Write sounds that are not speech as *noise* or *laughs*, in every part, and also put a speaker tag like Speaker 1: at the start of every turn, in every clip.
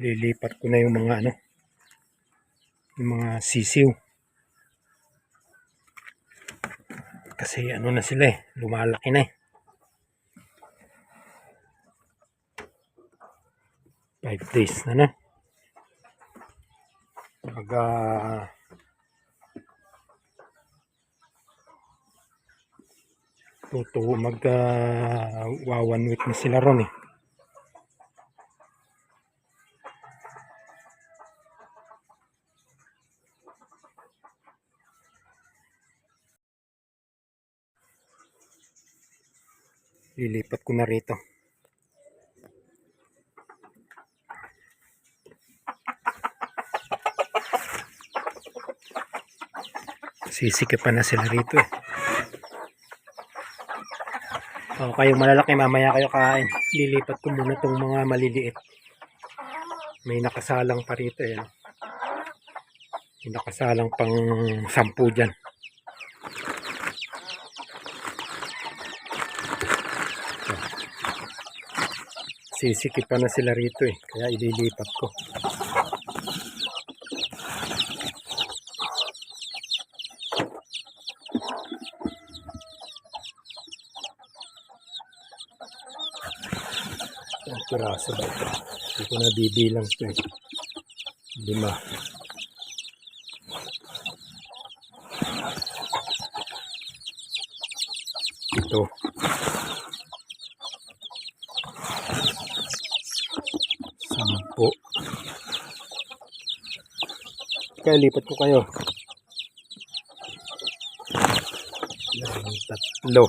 Speaker 1: lilipat ko na yung mga ano yung mga sisiw. Kasi ano na sila eh lumalaki na eh. 5 days na na. Mag ah, tuto mag ah, wa one week na sila ron eh lilipat ko na rito. Sisikipan na sila rito eh. O kayong malalaki mamaya kayo kain. Lilipat ko muna tong mga maliliit. May nakasalang pa rito eh may nakasalang pang sampu dyan sisikipan na sila rito eh kaya ililipat ko Ang piraso ba ito? Hindi ko na bibilang ito eh. Lima. Ito. Sampo. Kaya lipat ko kayo. Tatlo.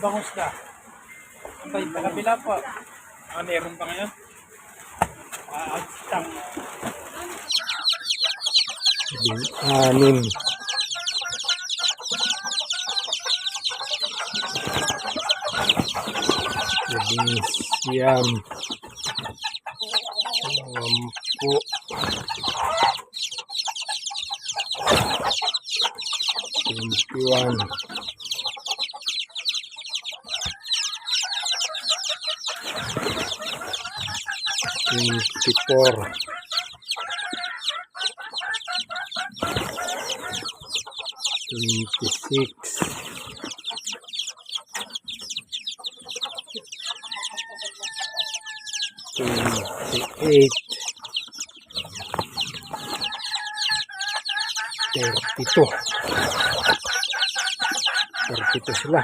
Speaker 2: Bangus ka. Ang tayo sa kabila po. Ah, meron pa ngayon? Ah, outstang.
Speaker 1: Lim- anim. Siyam. Sampu. Twenty-one. Twenty-four. Thirty-two. Thirty-two sila.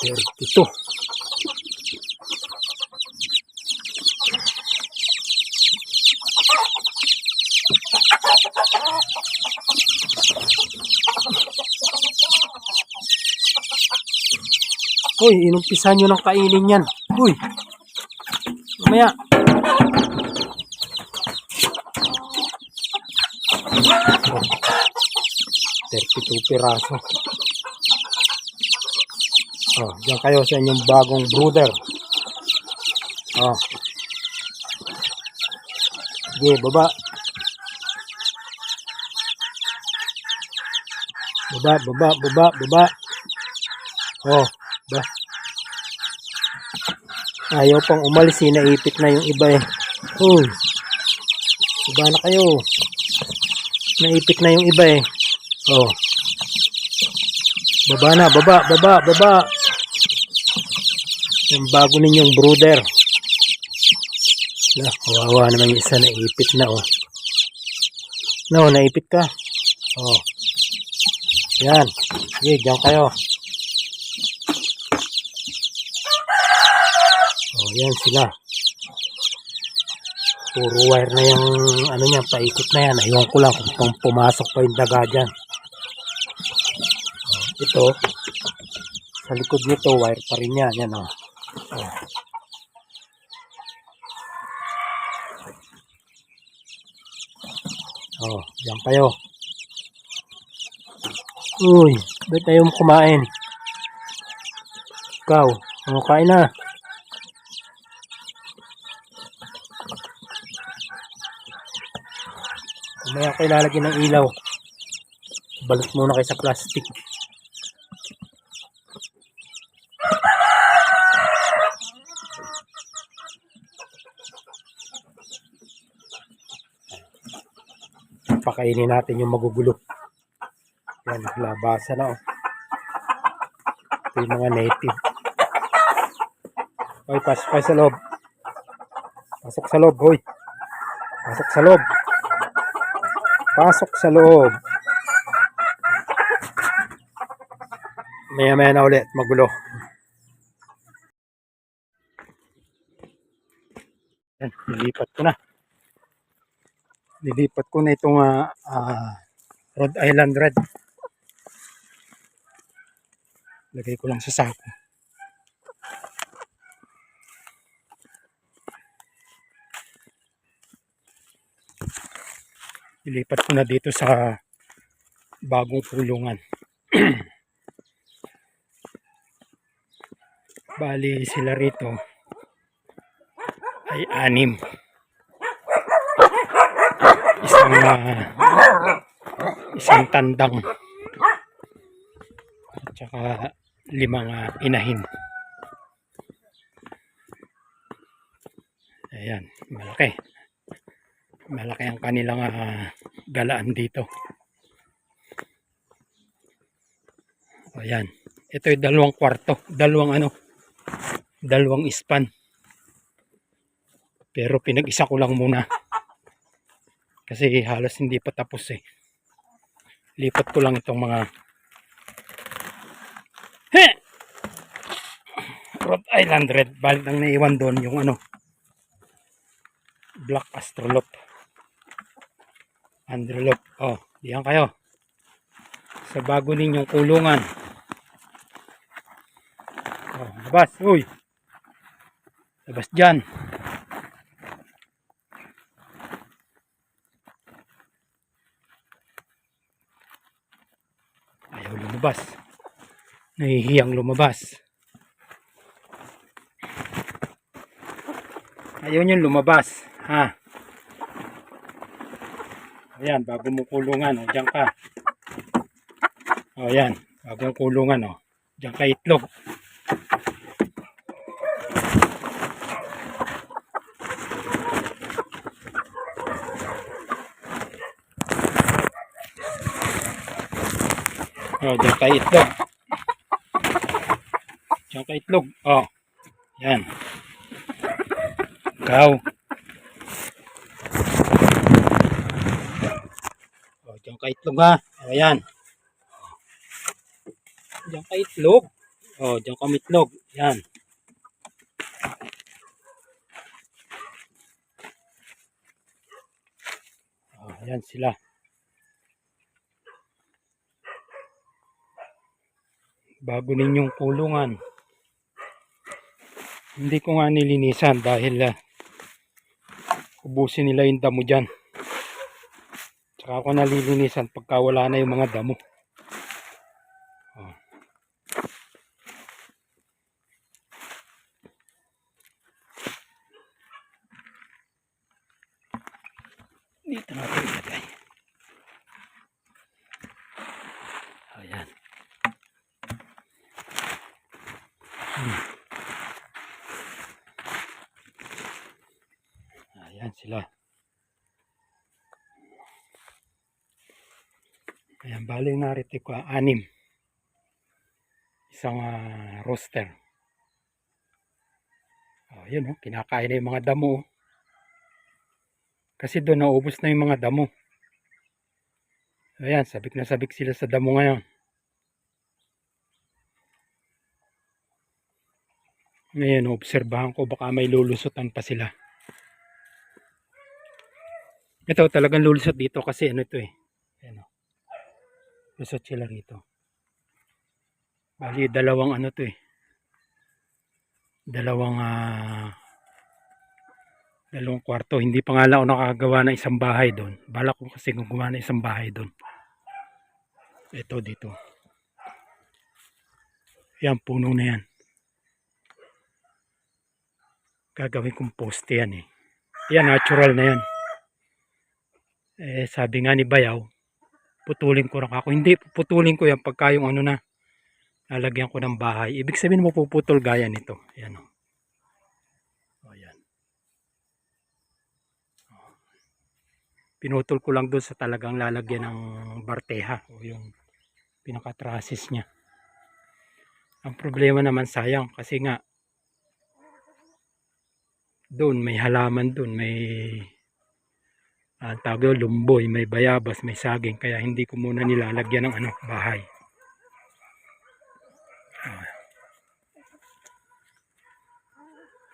Speaker 1: Thirty-two. Uy, inumpisan nyo ng kainin yan. Uy! Mamaya. Oh, 32 piraso. Oh, diyan kayo sa inyong bagong brooder. Oh. Sige, baba. Baba, baba, baba, baba. Oh. Ayaw pang umalis, eh. naipit na yung iba eh. Uy. Baba na kayo. Naipit na yung iba eh. Oh. Baba na, baba, baba, baba. Yung bago ninyong brooder. Na, kawawa naman yung isa naipit na oh. No, naipit ka. Oh. Yan. Sige, diyan kayo. Oh, yan sila. Puro wire na yung ano niya, paikot na yan. Aywan ko lang kung pumasok pa yung daga dyan. Oh, ito, sa likod nito, wire pa rin yan. Yan, oh. Oh. Oh, yan kayo. Uy, ba't tayo kumain? Ikaw, ano kain na? Mamaya ko ilalagyan ng ilaw. Balot muna kayo sa plastic. Pakainin natin yung magugulo. Yan, labasa na oh. Ito yung mga native. Hoy, pasok kayo sa loob. Pasok sa loob, hoy. Pasok sa loob. Pasok sa loob. Maya maya na ulit, magulo. Yan, nilipat ko na. Nilipat ko na itong ah, ah, Rhode Island Red. Lagay ko lang sa sako. Ilipat ko na dito sa bagong kulungan. *clears throat* Bali sila rito ay anim. Isang ah, isang tandang at saka limang ah, inahin. Ayan, malaki. Kanilang ah, galaan dito. Ayan. Ito yung dalawang kwarto. Dalawang ano. Dalawang ispan. Pero pinag-isa ko lang muna. Kasi halos hindi pa tapos eh. Lipat ko lang itong mga He! Rhode Island Red. Balik nang naiwan doon yung ano. Black Astrolop. Androlop. Oh, diyan kayo. Sa bago ninyong kulungan. Oh, labas. Uy. Labas dyan. Ayaw lumabas. Nahihiyang lumabas. Ayaw nyo lumabas. Ha? Ayan, bago mo kulungan. O, diyan ka. O, ayan. Bagong kulungan. O. Diyan ka itlog. O, diyan ka itlog. Diyan ka itlog. O. Yan. Ikaw. O, diyan ka itlog ha. O, yan. Diyan ka itlog. O, diyan ka mitlog. Yan. O, yan sila. Bago ninyong kulungan. Hindi ko nga nilinisan dahil ah, ubusin nila yung damo dyan. Tsaka ako nalilinisan pagka wala na yung mga damo. Oh. Dito natin ilagay. Ayan. Ayan sila. Ayan, bali narito ko ah, anim. Isang ah, roster. Oh, yun oh, kinakain na yung mga damo. oh. Kasi doon naubos na yung mga damo. Ayan, sabik na sabik sila sa damo ngayon. Ngayon, obserbahan ko baka may lulusutan pa sila. Ito talagang lulusot dito kasi ano ito eh. Lusot sila rito. Bali, dalawang ano to eh. Dalawang ah dalawang kwarto. Hindi pa nga lang ako nakagawa ng isang bahay doon. Balak ko kasi gumawa ng isang bahay doon. Ito dito. Yan, puno na yan. Gagawin kong poste yan eh. Yan, natural na yan. Eh, sabi nga ni Bayaw, putulin ko rin ako. Hindi, putulin ko yan pagka yung ano na, lalagyan ko ng bahay. Ibig sabihin mo puputol gaya nito. Ayan o. O, yan. O. Pinutol ko lang doon sa talagang lalagyan ng barteha o yung pinaka-trasis niya. Ang problema naman sayang kasi nga doon may halaman doon, may uh, tawag yun, lumboy, may bayabas, may saging kaya hindi ko muna nilalagyan ng ano, bahay. Ah.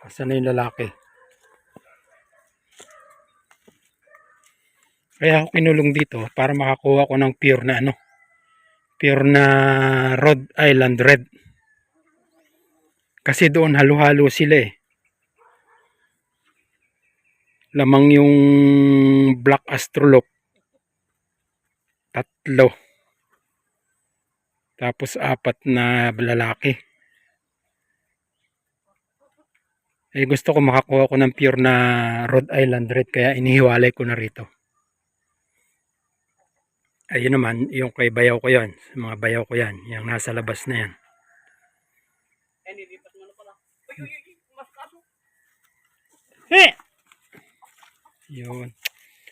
Speaker 1: Asan na yung lalaki? Kaya ako kinulong dito para makakuha ko ng pure na ano, pure na Rhode Island Red. Kasi doon halo-halo sila eh. Lamang yung Black Astrolop. Tatlo. Tapos apat na lalaki. Eh gusto ko makakuha ko ng pure na Rhode Island Red kaya inihiwalay ko na rito. Ayun naman, yung kay bayaw ko yan. Mga bayaw ko yan. Yung nasa labas na yan.
Speaker 2: Eh, nilipat mo na pala. Uy, uy, uy, mas kaso.
Speaker 1: Eh! Yun.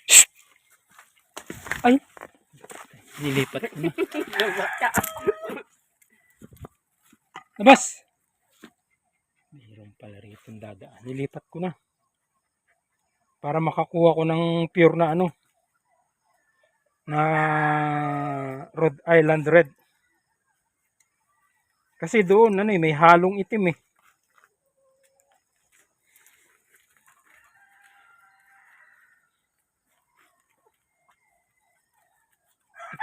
Speaker 1: Shh! Ay! Nilipat ko na. *laughs* Labas! Mayroon pala rito yung dadaan. Nilipat ko na. Para makakuha ko ng pure na ano. Na Rhode Island Red. Kasi doon ano eh, may halong itim eh.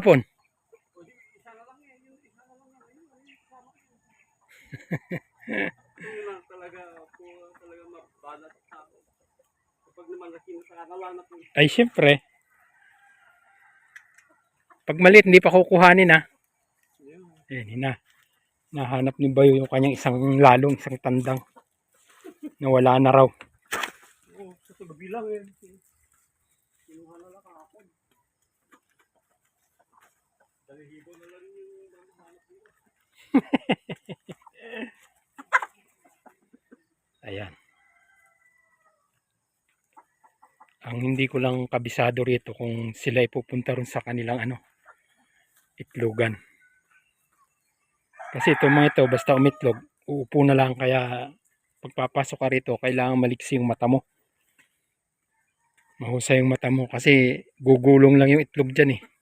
Speaker 2: ko.
Speaker 1: Ay, siyempre. Pag maliit, hindi pa kukuhanin ah.
Speaker 2: Ayun.
Speaker 1: Ayan, na. Nahanap ni Bayo yung kanyang isang lalong, isang tandang. Nawala na raw.
Speaker 2: Oo, sa gabi lang yan. Kinuha na Dalihibo na lang *laughs* yung hanap dito.
Speaker 1: Ayan. Ang hindi ko lang kabisado rito kung sila ay pupunta rin sa kanilang ano, itlogan. Kasi ito mga ito, basta umitlog, uupo na lang kaya pagpapasok ka rito, kailangan maliksi yung mata mo. Mahusay yung mata mo kasi gugulong lang yung itlog dyan eh.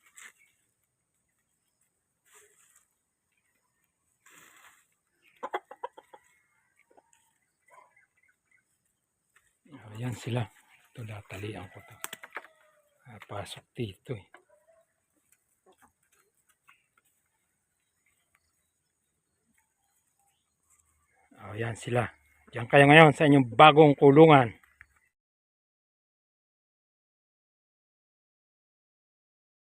Speaker 1: Ayan sila. Ito datalian ko to. Ah, pasok dito eh. Ayan sila. Diyan kayo ngayon sa inyong bagong kulungan.